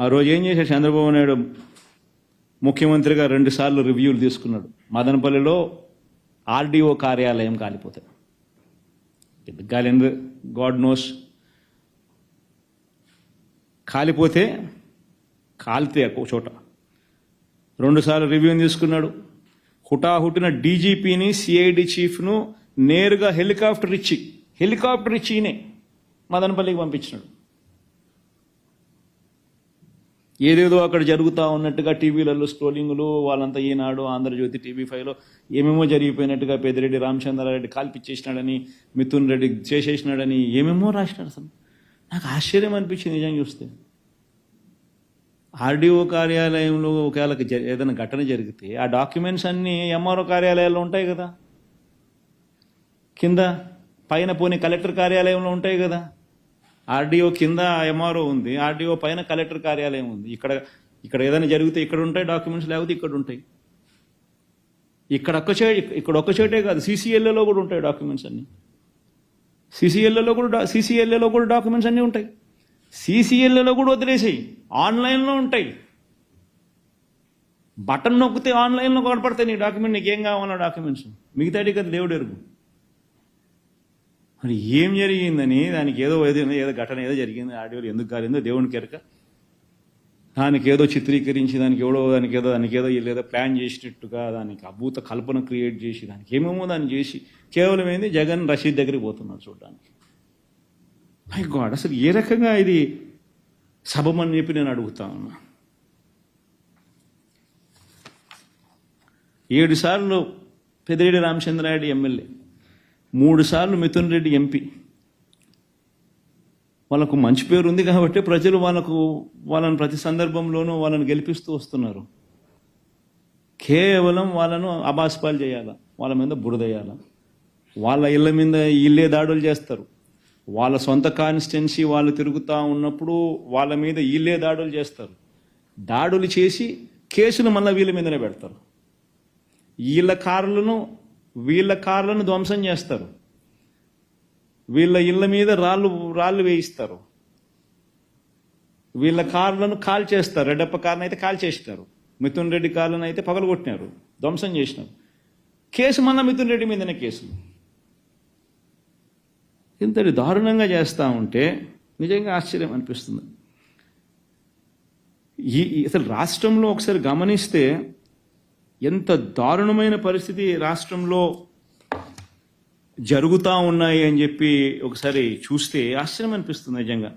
ఆ రోజు ఏం చేశాడు చంద్రబాబు నాయుడు? ముఖ్యమంత్రిగా రెండుసార్లు రివ్యూలు తీసుకున్నాడు. మదనపల్లిలో ఆర్డీఓ కార్యాలయం కాలిపోతాడు ఎందుకు కాలింది? God knows. కాలిపోతే కాలితే ఒక చోట. రెండుసార్లు రివ్యూ తీసుకున్నాడు. హుటాహుటిన డీజీపీని సిఐడి చీఫ్ను నేరుగా హెలికాప్టర్ ఇచ్చి హెలికాప్టర్ ఇచ్చినే మదనపల్లికి పంపించినాడు. ఏదేదో అక్కడ జరుగుతూ ఉన్నట్టుగా టీవీలలో స్క్రోలింగ్లు వాళ్ళంతా ఈనాడు ఆంధ్రజ్యోతి టీవీ ఫైవ్లో ఏమేమో జరిగిపోయినట్టుగా పెద్దిరెడ్డి రామచంద్రారెడ్డి కాల్పిచ్చేసినాడని మిథున్ రెడ్డి చేసేసినాడని ఏమేమో రాసినాడు అసలు. నాకు ఆశ్చర్యం అనిపించింది నిజం చూస్తే. ఆర్డీఓ కార్యాలయంలో ఒకవేళ ఏదైనా ఘటన జరిగితే ఆ డాక్యుమెంట్స్ అన్నీ ఎంఆర్ఓ కార్యాలయాల్లో ఉంటాయి కదా. కింద పైన పోనీ కలెక్టర్ కార్యాలయంలో ఉంటాయి కదా. ఆర్డీఓ కింద ఎంఆర్ఓ ఉంది ఆర్డీఓ పైన కలెక్టర్ కార్యాలయం ఉంది. ఇక్కడ ఇక్కడ ఏదైనా జరిగితే ఇక్కడ ఉంటాయి డాక్యుమెంట్స్ లేకపోతే ఇక్కడ ఉంటాయి. ఇక్కడ ఒక్క ఇక్కడ ఒక్క చోటే కాదు సీసీఎల్ఏలో కూడా ఉంటాయి డాక్యుమెంట్స్ అన్నీ. సీసీఎల్ఏలో కూడా సీసీఎల్ఏలో కూడా డాక్యుమెంట్స్ అన్నీ ఉంటాయి. సీసీఎల్ఏలో కూడా వదిలేసాయి ఆన్లైన్లో ఉంటాయి. బటన్ నొక్కితే ఆన్లైన్లో కనపడతాయి నీ డాక్యుమెంట్ నీకేం కావాలన్నా డాక్యుమెంట్స్. మిగతాటి కదా దేవుడు ఎరుగు. మరి ఏం జరిగిందని దానికి ఏదో ఏదో ఘటన ఏదో జరిగింది ఆడియోలు ఎందుకు కాలేదో దేవునికి ఎరక దానికి ఏదో చిత్రీకరించి దానికి ఎవడో దానికి ఏదో దానికి ఏదో ఏదో ప్లాన్ చేసినట్టుగా దానికి అభూత కల్పన క్రియేట్ చేసి దానికి ఏమేమో దాన్ని చేసి కేవలం ఏంది జగన్ రషీద్ దగ్గరికి పోతున్నాడు చూడడానికి. మై గాడ్ అసలు ఏ రకంగా ఇది సబమని చెప్పి నేను అడుగుతా ఉన్నా. ఏడు సార్లు పెదిరెడ్డి రామచంద్రారెడ్డి ఎమ్మెల్యే. మూడు సార్లు మిథున్ రెడ్డి ఎంపీ. వాళ్ళకు మంచి పేరు ఉంది కాబట్టి ప్రజలు వాళ్ళకు వాళ్ళని ప్రతి సందర్భంలోనూ వాళ్ళని గెలిపిస్తూ వస్తున్నారు. కేవలం వాళ్ళను అబాస్పాలు చేయాలా వాళ్ళ మీద బురదేయాల వాళ్ళ ఇళ్ళ మీద ఇల్లే దాడులు చేస్తారు. వాళ్ళ సొంత కాన్స్టిట్యున్సీ వాళ్ళు తిరుగుతూ ఉన్నప్పుడు వాళ్ళ మీద ఇల్లే దాడులు చేస్తారు. దాడులు చేసి కేసులు మళ్ళీ వీళ్ళ మీదనే పెడతారు. వీళ్ళ కారులను వీళ్ళ కార్లను ధ్వంసం చేస్తారు. వీళ్ళ ఇళ్ళ మీద రాళ్ళు రాళ్ళు వేయిస్తారు. వీళ్ళ కార్లను కాల్ చేస్తారు. రెడ్డప్ప కార్ని అయితే కాల్ చేసినారు. మిథున్ రెడ్డి కార్లను అయితే పగలగొట్టినారు. ధ్వంసం చేసినారు. కేసు మన మిథున్ రెడ్డి మీదనే కేసులు ఇంతటి దారుణంగా చేస్తూ ఉంటే నిజంగా ఆశ్చర్యం అనిపిస్తుంది. ఈ ఈ- అసలు రాష్ట్రంలో ఒకసారి గమనిస్తే ఎంత దారుణమైన పరిస్థితి రాష్ట్రంలో జరుగుతూ ఉన్నాయి అని చెప్పి ఒకసారి చూస్తే ఆశ్చర్యం అనిపిస్తుంది నిజంగా.